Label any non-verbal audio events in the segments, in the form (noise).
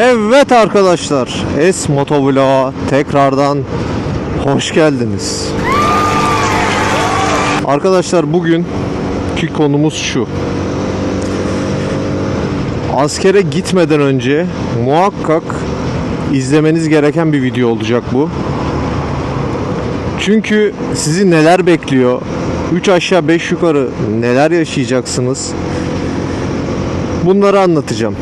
Evet arkadaşlar, Es Motovlog'a tekrardan hoş geldiniz. Arkadaşlar bugünkü konumuz şu. Askere gitmeden önce muhakkak izlemeniz gereken bir video olacak bu. Çünkü sizi neler bekliyor? 3 aşağı 5 yukarı neler yaşayacaksınız? Bunları anlatacağım.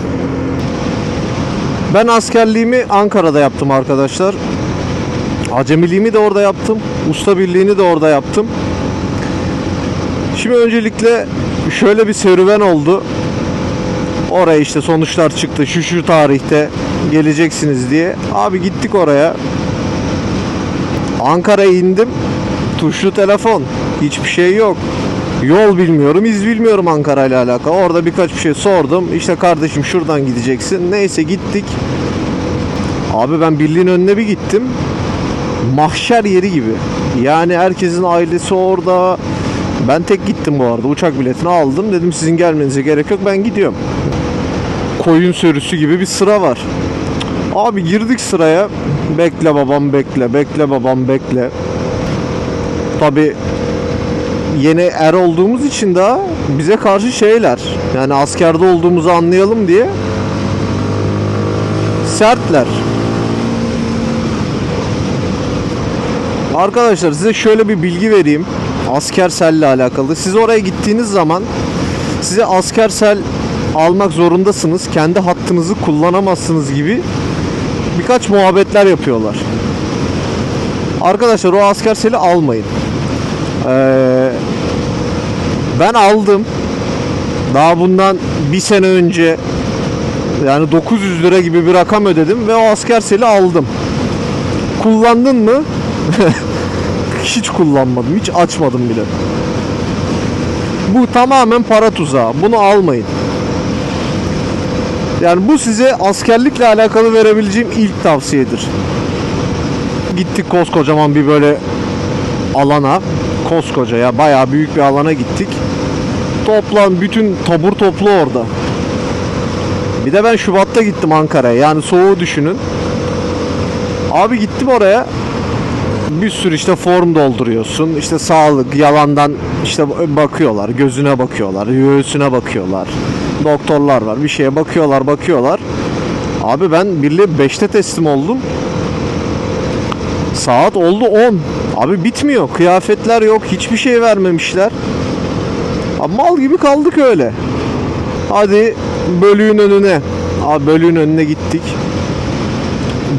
Ben askerliğimi Ankara'da yaptım arkadaşlar. Acemiliğimi de orada yaptım. Usta birliğini de orada yaptım. Şimdi öncelikle şöyle bir serüven oldu. Oraya işte sonuçlar çıktı. Şu şu tarihte geleceksiniz diye. Abi gittik oraya. Ankara'ya indim. Tuşlu telefon. Hiçbir şey yok. Yol bilmiyorum, iz bilmiyorum Ankara ile alakalı. Orada birkaç bir şey sordum. İşte kardeşim şuradan gideceksin. Neyse gittik. Abi ben birliğin önüne bir gittim. Mahşer yeri gibi. Yani herkesin ailesi orada. Ben tek gittim bu arada. Uçak biletini aldım. Dedim sizin gelmenize gerek yok. Ben gidiyorum. Koyun sürüsü gibi bir sıra var. Abi girdik sıraya. Bekle babam bekle. Bekle babam bekle. Tabi yeni er olduğumuz için daha bize karşı şeyler. Yani askerde olduğumuzu anlayalım diye sertler. Arkadaşlar size şöyle bir bilgi vereyim. Askerselle alakalı. Siz oraya gittiğiniz zaman size askersel almak zorundasınız. Kendi hattınızı kullanamazsınız gibi birkaç muhabbetler yapıyorlar. Arkadaşlar o askerseli almayın. Ee, ben aldım. Daha bundan bir sene önce yani 900 lira gibi bir rakam ödedim ve o askerseli aldım. Kullandın mı? (laughs) hiç kullanmadım. Hiç açmadım bile. Bu tamamen para tuzağı. Bunu almayın. Yani bu size askerlikle alakalı verebileceğim ilk tavsiyedir. Gittik koskocaman bir böyle alana. Koskoca ya bayağı büyük bir alana gittik. Toplan bütün tabur toplu orada. Bir de ben Şubat'ta gittim Ankara'ya. Yani soğuğu düşünün. Abi gittim oraya. Bir sürü işte form dolduruyorsun. İşte sağlık, yalandan işte bakıyorlar. Gözüne bakıyorlar. Göğsüne bakıyorlar. Doktorlar var. Bir şeye bakıyorlar, bakıyorlar. Abi ben birliğe 5'te teslim oldum. Saat oldu 10. Abi bitmiyor. Kıyafetler yok. Hiçbir şey vermemişler. Abi mal gibi kaldık öyle. Hadi bölüğün önüne. Abi bölüğün önüne gittik.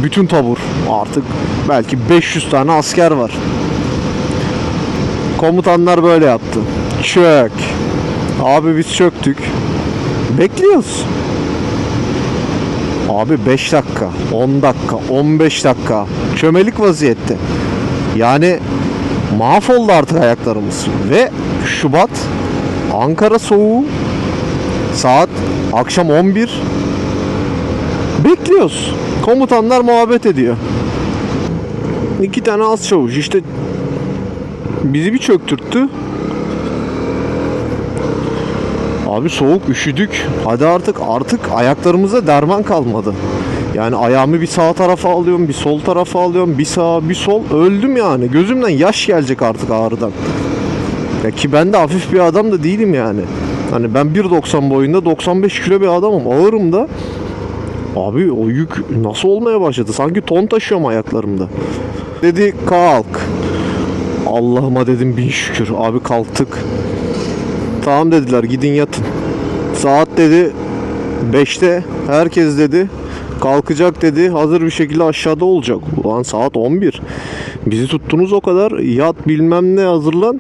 Bütün tabur artık belki 500 tane asker var. Komutanlar böyle yaptı. Çök. Abi biz çöktük. Bekliyoruz. Abi 5 dakika, 10 dakika, 15 dakika çömelik vaziyette. Yani mahvoldu artık ayaklarımız. Ve Şubat Ankara soğuğu saat akşam 11 bekliyoruz. Komutanlar muhabbet ediyor. İki tane az çavuş işte bizi bir çöktürttü. Abi soğuk üşüdük. Hadi artık artık ayaklarımıza derman kalmadı. Yani ayağımı bir sağ tarafa alıyorum, bir sol tarafa alıyorum, bir sağ, bir sol. Öldüm yani. Gözümden yaş gelecek artık ağrıdan. Ya ki ben de hafif bir adam da değilim yani. Hani ben 1.90 boyunda 95 kilo bir adamım. Ağırım da. Abi o yük nasıl olmaya başladı? Sanki ton taşıyorum ayaklarımda. Dedi kalk. Allah'ıma dedim bin şükür. Abi kalktık. Tamam dediler gidin yatın. Saat dedi 5'te herkes dedi kalkacak dedi hazır bir şekilde aşağıda olacak. Ulan saat 11. Bizi tuttunuz o kadar yat bilmem ne hazırlan.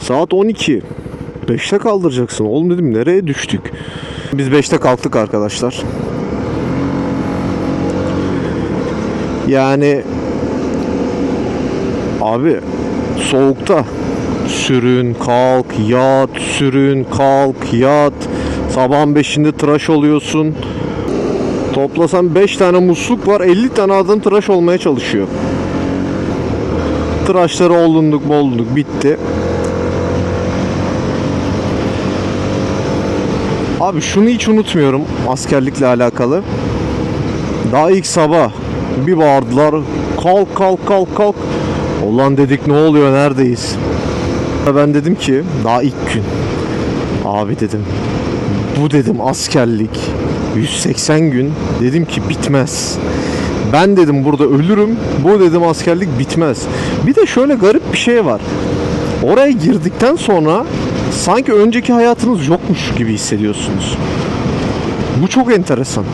Saat 12. 5'te kaldıracaksın. Oğlum dedim nereye düştük? Biz 5'te kalktık arkadaşlar. Yani abi soğukta sürün, kalk, yat, sürün, kalk, yat. Sabahın 5'inde tıraş oluyorsun. Toplasan 5 tane musluk var, 50 tane adam tıraş olmaya çalışıyor. Tıraşları olunduk, molduk, bitti. Abi şunu hiç unutmuyorum askerlikle alakalı. Daha ilk sabah bir bağırdılar. Kalk kalk kalk kalk. Ulan dedik ne oluyor neredeyiz? Ben dedim ki daha ilk gün. Abi dedim bu dedim askerlik 180 gün dedim ki bitmez. Ben dedim burada ölürüm. Bu dedim askerlik bitmez. Bir de şöyle garip bir şey var. Oraya girdikten sonra sanki önceki hayatınız yokmuş gibi hissediyorsunuz. Bu çok enteresan.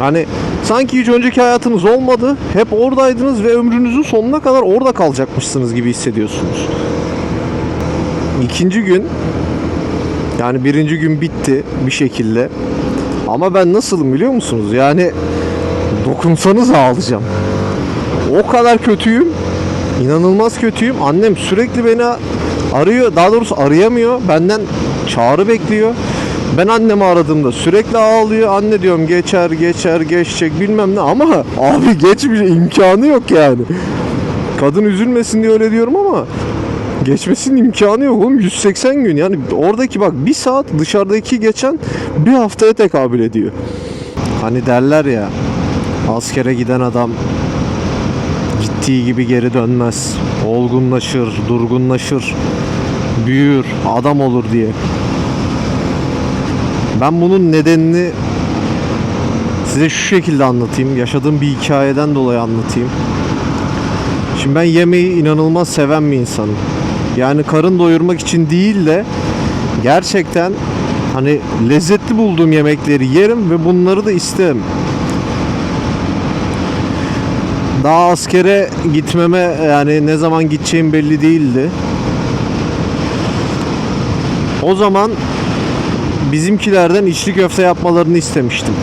Yani sanki hiç önceki hayatınız olmadı. Hep oradaydınız ve ömrünüzün sonuna kadar orada kalacakmışsınız gibi hissediyorsunuz. İkinci gün yani birinci gün bitti bir şekilde. Ama ben nasılım biliyor musunuz? Yani dokunsanız ağlayacağım. O kadar kötüyüm. İnanılmaz kötüyüm. Annem sürekli beni arıyor. Daha doğrusu arayamıyor. Benden çağrı bekliyor. Ben annemi aradığımda sürekli ağlıyor. Anne diyorum geçer geçer geçecek bilmem ne ama abi geçmiş imkanı yok yani. Kadın üzülmesin diye öyle diyorum ama geçmesinin imkanı yok oğlum 180 gün yani oradaki bak bir saat dışarıdaki geçen bir haftaya tekabül ediyor. Hani derler ya askere giden adam gittiği gibi geri dönmez. Olgunlaşır, durgunlaşır, büyür, adam olur diye. Ben bunun nedenini size şu şekilde anlatayım. Yaşadığım bir hikayeden dolayı anlatayım. Şimdi ben yemeği inanılmaz seven bir insanım. Yani karın doyurmak için değil de gerçekten hani lezzetli bulduğum yemekleri yerim ve bunları da isterim. Daha askere gitmeme yani ne zaman gideceğim belli değildi. O zaman bizimkilerden içli köfte yapmalarını istemiştim.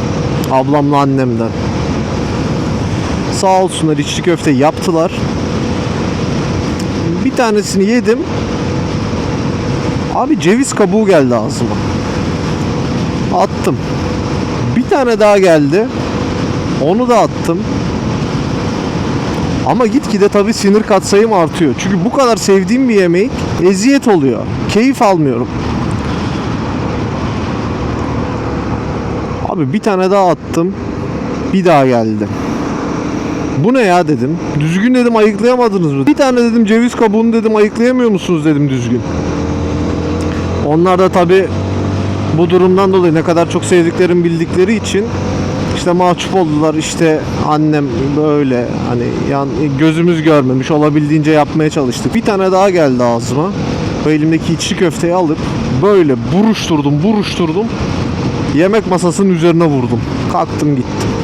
Ablamla annemden. Sağ olsunlar içli köfte yaptılar. Bir tanesini yedim. Abi ceviz kabuğu geldi ağzıma. Attım. Bir tane daha geldi. Onu da attım. Ama gitgide tabii sinir katsayım artıyor. Çünkü bu kadar sevdiğim bir yemek eziyet oluyor. Keyif almıyorum. Abi bir tane daha attım. Bir daha geldi. Bu ne ya dedim. Düzgün dedim ayıklayamadınız mı? Bir tane dedim ceviz kabuğunu dedim ayıklayamıyor musunuz dedim düzgün. Onlar da tabi bu durumdan dolayı ne kadar çok sevdiklerini bildikleri için işte mahcup oldular işte annem böyle hani yan, gözümüz görmemiş olabildiğince yapmaya çalıştık. Bir tane daha geldi ağzıma. Bu elimdeki içli köfteyi alıp böyle buruşturdum buruşturdum. Yemek masasının üzerine vurdum. Kalktım gittim.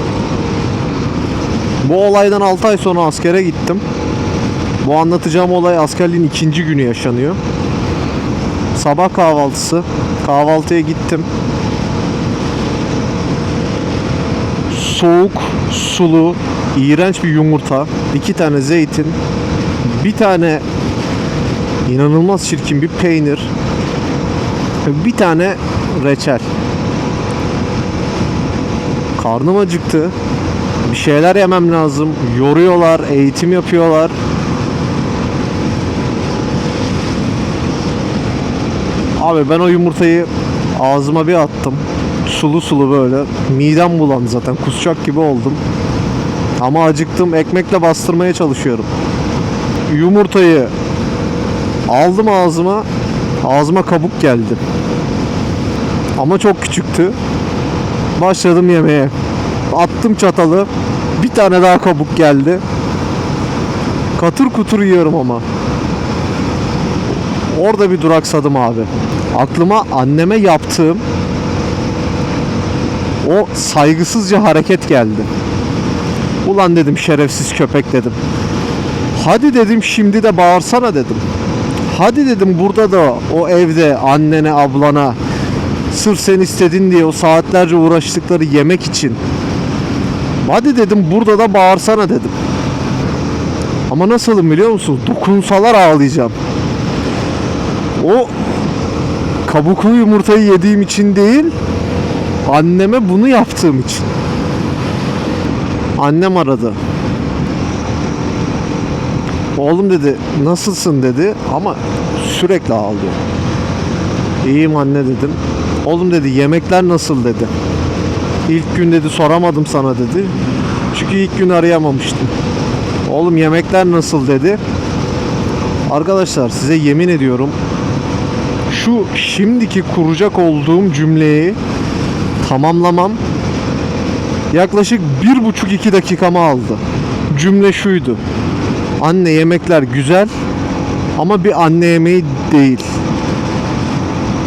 Bu olaydan 6 ay sonra askere gittim. Bu anlatacağım olay askerliğin ikinci günü yaşanıyor. Sabah kahvaltısı. Kahvaltıya gittim. Soğuk, sulu, iğrenç bir yumurta, iki tane zeytin, bir tane inanılmaz çirkin bir peynir, bir tane reçel. Karnım acıktı. Bir şeyler yemem lazım. Yoruyorlar, eğitim yapıyorlar. Abi ben o yumurtayı ağzıma bir attım. Sulu sulu böyle. Midem bulandı zaten. Kusacak gibi oldum. Ama acıktım. Ekmekle bastırmaya çalışıyorum. Yumurtayı aldım ağzıma. Ağzıma kabuk geldi. Ama çok küçüktü. Başladım yemeğe. Attım çatalı. Bir tane daha kabuk geldi. Katır kutur yiyorum ama. Orada bir duraksadım abi. Aklıma anneme yaptığım o saygısızca hareket geldi. Ulan dedim şerefsiz köpek dedim. Hadi dedim şimdi de bağırsana dedim. Hadi dedim burada da o evde annene ablana sırf sen istedin diye o saatlerce uğraştıkları yemek için. Hadi dedim burada da bağırsana dedim. Ama nasılım biliyor musun? Dokunsalar ağlayacağım. O kabuklu yumurtayı yediğim için değil, anneme bunu yaptığım için. Annem aradı. Oğlum dedi, nasılsın dedi ama sürekli ağlıyor. İyiyim anne dedim. Oğlum dedi, yemekler nasıl dedi. İlk gün dedi soramadım sana dedi. Çünkü ilk gün arayamamıştım. Oğlum yemekler nasıl dedi. Arkadaşlar size yemin ediyorum şu şimdiki kuracak olduğum cümleyi tamamlamam yaklaşık bir buçuk iki dakikamı aldı. Cümle şuydu. Anne yemekler güzel ama bir anne yemeği değil.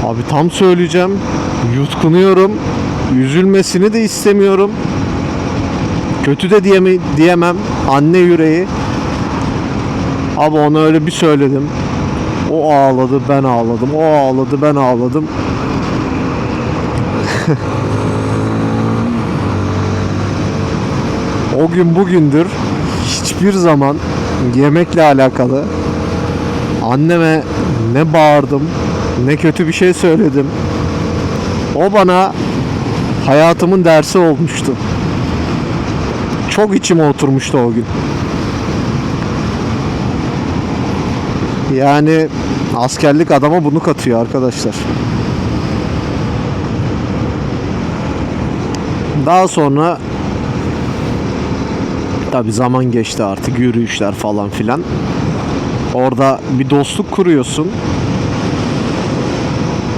Abi tam söyleyeceğim. Yutkunuyorum. Üzülmesini de istemiyorum. Kötü de diyeme, diyemem. Anne yüreği. Abi ona öyle bir söyledim. O ağladı, ben ağladım. O ağladı, ben ağladım. (laughs) o gün bugündür hiçbir zaman yemekle alakalı anneme ne bağırdım, ne kötü bir şey söyledim. O bana hayatımın dersi olmuştu. Çok içime oturmuştu o gün. Yani askerlik adama bunu katıyor arkadaşlar. Daha sonra tabi zaman geçti artık yürüyüşler falan filan. Orada bir dostluk kuruyorsun.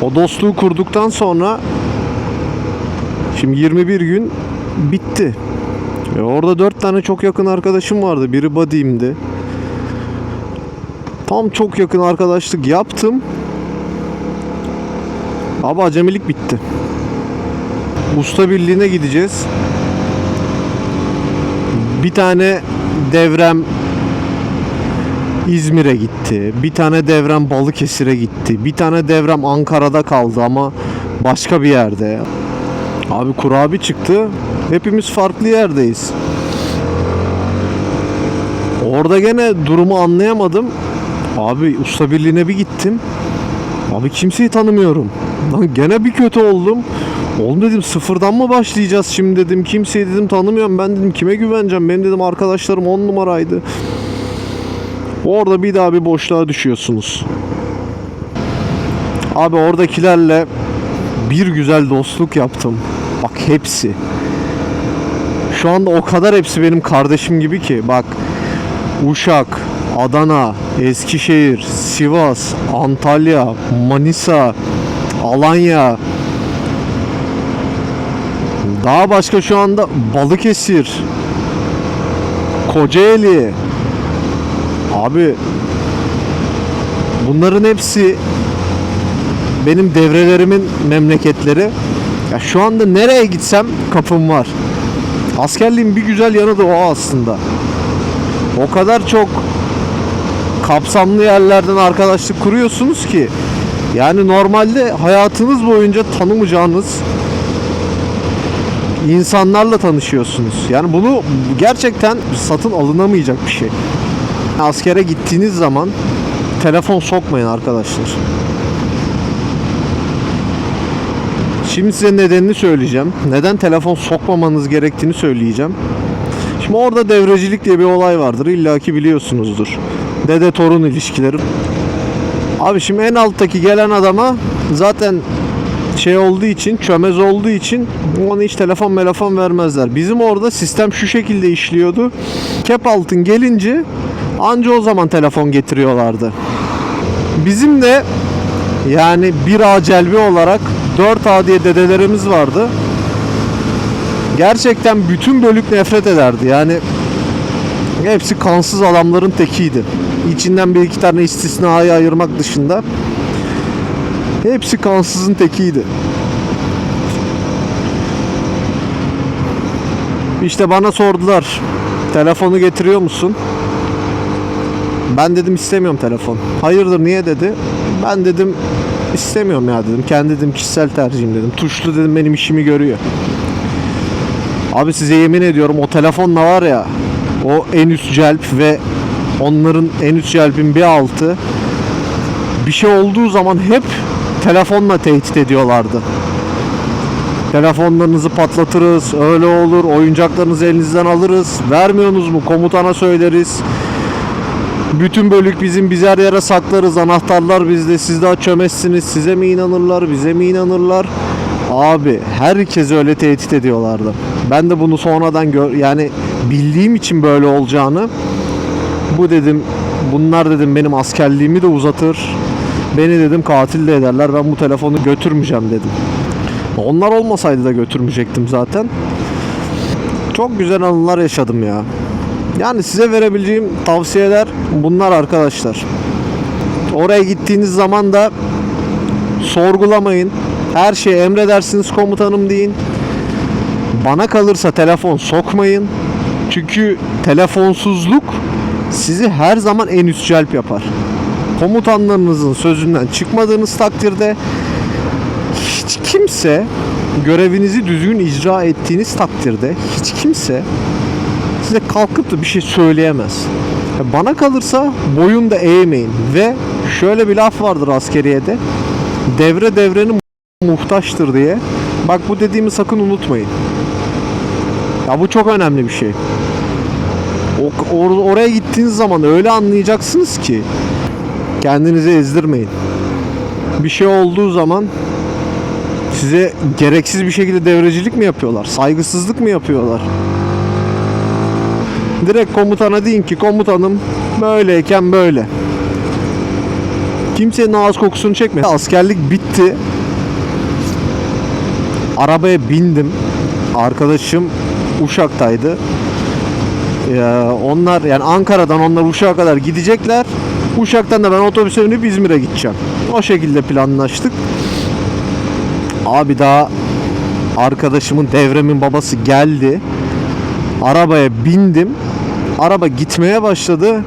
O dostluğu kurduktan sonra şimdi 21 gün bitti. E orada 4 tane çok yakın arkadaşım vardı. Biri body'imdi. Tam çok yakın arkadaşlık yaptım. Abi acemilik bitti. Usta birliğine gideceğiz. Bir tane devrem İzmir'e gitti. Bir tane devrem Balıkesir'e gitti. Bir tane devrem Ankara'da kaldı ama başka bir yerde. Abi kurabi çıktı. Hepimiz farklı yerdeyiz. Orada gene durumu anlayamadım. Abi usta birliğine bir gittim. Abi kimseyi tanımıyorum. Lan gene bir kötü oldum. Oğlum dedim sıfırdan mı başlayacağız şimdi dedim. Kimseyi dedim tanımıyorum. Ben dedim kime güveneceğim. Benim dedim arkadaşlarım on numaraydı. Orada bir daha bir boşluğa düşüyorsunuz. Abi oradakilerle bir güzel dostluk yaptım. Hepsi. Şu anda o kadar hepsi benim kardeşim gibi ki. Bak Uşak, Adana, Eskişehir, Sivas, Antalya, Manisa, Alanya. Daha başka şu anda Balıkesir, Kocaeli. Abi bunların hepsi benim devrelerimin memleketleri. Ya şu anda nereye gitsem kapım var. Askerliğin bir güzel yanı da o aslında. O kadar çok kapsamlı yerlerden arkadaşlık kuruyorsunuz ki yani normalde hayatınız boyunca tanımayacağınız insanlarla tanışıyorsunuz. Yani bunu gerçekten satın alınamayacak bir şey. Askere gittiğiniz zaman telefon sokmayın arkadaşlar. Şimdi size nedenini söyleyeceğim. Neden telefon sokmamanız gerektiğini söyleyeceğim. Şimdi orada devrecilik diye bir olay vardır. İlla ki biliyorsunuzdur. Dede torun ilişkileri. Abi şimdi en alttaki gelen adama zaten şey olduğu için, çömez olduğu için ona hiç telefon telefon vermezler. Bizim orada sistem şu şekilde işliyordu. Kep altın gelince anca o zaman telefon getiriyorlardı. Bizim de yani bir A celbi olarak 4A diye dedelerimiz vardı. Gerçekten bütün bölük nefret ederdi. Yani hepsi kansız adamların tekiydi. İçinden bir iki tane istisnayı ayırmak dışında hepsi kansızın tekiydi. İşte bana sordular. Telefonu getiriyor musun? Ben dedim istemiyorum telefon. Hayırdır niye dedi. Ben dedim istemiyorum ya dedim. Kendi dedim kişisel tercihim dedim. Tuşlu dedim benim işimi görüyor. Abi size yemin ediyorum o telefonla var ya o en üst celp ve onların en üst celbin bir altı bir şey olduğu zaman hep telefonla tehdit ediyorlardı. Telefonlarınızı patlatırız, öyle olur, oyuncaklarınızı elinizden alırız, vermiyorsunuz mu komutana söyleriz. Bütün bölük bizim biz her yere saklarız, anahtarlar bizde, siz daha çömezsiniz, size mi inanırlar, bize mi inanırlar? Abi herkes öyle tehdit ediyorlardı. Ben de bunu sonradan gör yani bildiğim için böyle olacağını bu dedim bunlar dedim benim askerliğimi de uzatır. Beni dedim katil de ederler. Ben bu telefonu götürmeyeceğim dedim. Onlar olmasaydı da götürmeyecektim zaten. Çok güzel anılar yaşadım ya. Yani size verebileceğim tavsiyeler bunlar arkadaşlar. Oraya gittiğiniz zaman da sorgulamayın. Her şeyi emredersiniz komutanım deyin. Bana kalırsa telefon sokmayın. Çünkü telefonsuzluk sizi her zaman en üst celp yapar. Komutanlarınızın sözünden çıkmadığınız takdirde hiç kimse görevinizi düzgün icra ettiğiniz takdirde hiç kimse size kalkıp da bir şey söyleyemez. Bana kalırsa boyun da eğmeyin ve şöyle bir laf vardır askeriyede. Devre devrenin muhtaçtır diye. Bak bu dediğimi sakın unutmayın. Ya bu çok önemli bir şey. Or- oraya gittiğiniz zaman öyle anlayacaksınız ki kendinizi ezdirmeyin. Bir şey olduğu zaman size gereksiz bir şekilde devrecilik mi yapıyorlar? Saygısızlık mı yapıyorlar? Direkt komutana deyin ki komutanım böyleyken böyle. Kimsenin ağız kokusunu çekme. Askerlik bitti. Arabaya bindim. Arkadaşım Uşak'taydı. Ya onlar yani Ankara'dan onlar Uşak'a kadar gidecekler. Uşak'tan da ben otobüse binip İzmir'e gideceğim. O şekilde planlaştık. Abi daha arkadaşımın devremin babası geldi. Arabaya bindim. Araba gitmeye başladı.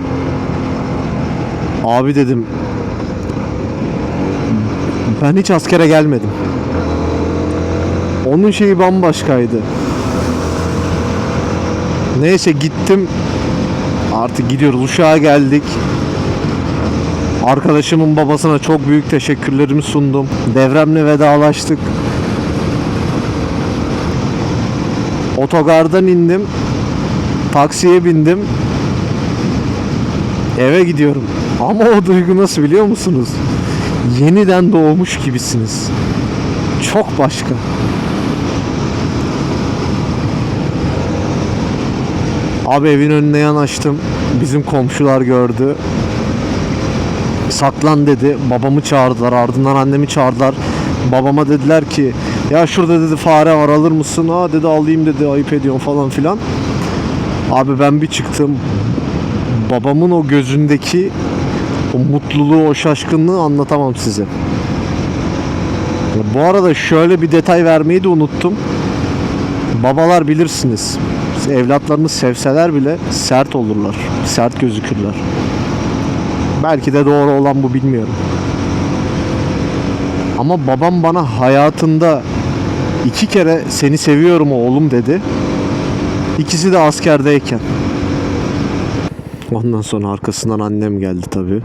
Abi dedim. Ben hiç askere gelmedim. Onun şeyi bambaşkaydı. Neyse gittim. Artık gidiyoruz. Uşağa geldik. Arkadaşımın babasına çok büyük teşekkürlerimi sundum. Devremle vedalaştık. Otogardan indim. Taksiye bindim. Eve gidiyorum. Ama o duygu nasıl biliyor musunuz? Yeniden doğmuş gibisiniz. Çok başka. Abi evin önüne yanaştım. Bizim komşular gördü. Saklan dedi. Babamı çağırdılar. Ardından annemi çağırdılar. Babama dediler ki ya şurada dedi fare var alır mısın? Aa dedi alayım dedi ayıp ediyorsun falan filan. Abi ben bir çıktım. Babamın o gözündeki o mutluluğu, o şaşkınlığı anlatamam size. Bu arada şöyle bir detay vermeyi de unuttum. Babalar bilirsiniz. Evlatlarını sevseler bile sert olurlar. Sert gözükürler. Belki de doğru olan bu bilmiyorum. Ama babam bana hayatında iki kere seni seviyorum oğlum dedi. İkisi de askerdeyken. Ondan sonra arkasından annem geldi tabi.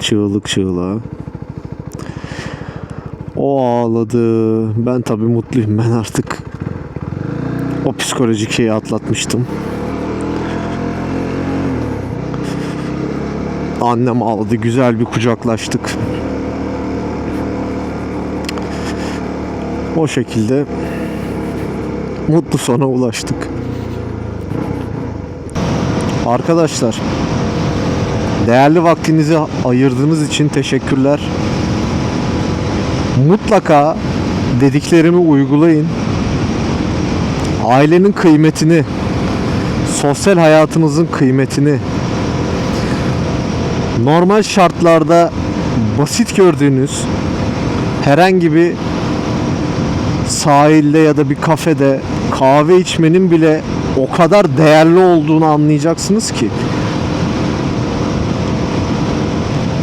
Çığlık çığlığa. O ağladı. Ben tabi mutluyum. Ben artık o psikolojik şeyi atlatmıştım. Annem ağladı. Güzel bir kucaklaştık. O şekilde mutlu sona ulaştık. Arkadaşlar değerli vaktinizi ayırdığınız için teşekkürler. Mutlaka dediklerimi uygulayın. Ailenin kıymetini, sosyal hayatınızın kıymetini normal şartlarda basit gördüğünüz herhangi bir sahilde ya da bir kafede kahve içmenin bile o kadar değerli olduğunu anlayacaksınız ki.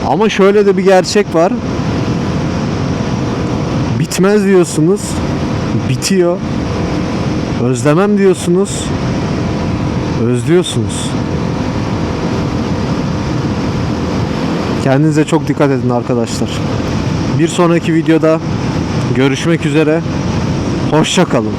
Ama şöyle de bir gerçek var. Bitmez diyorsunuz. Bitiyor. Özlemem diyorsunuz. Özlüyorsunuz. Kendinize çok dikkat edin arkadaşlar. Bir sonraki videoda görüşmek üzere. Hoşça kalın.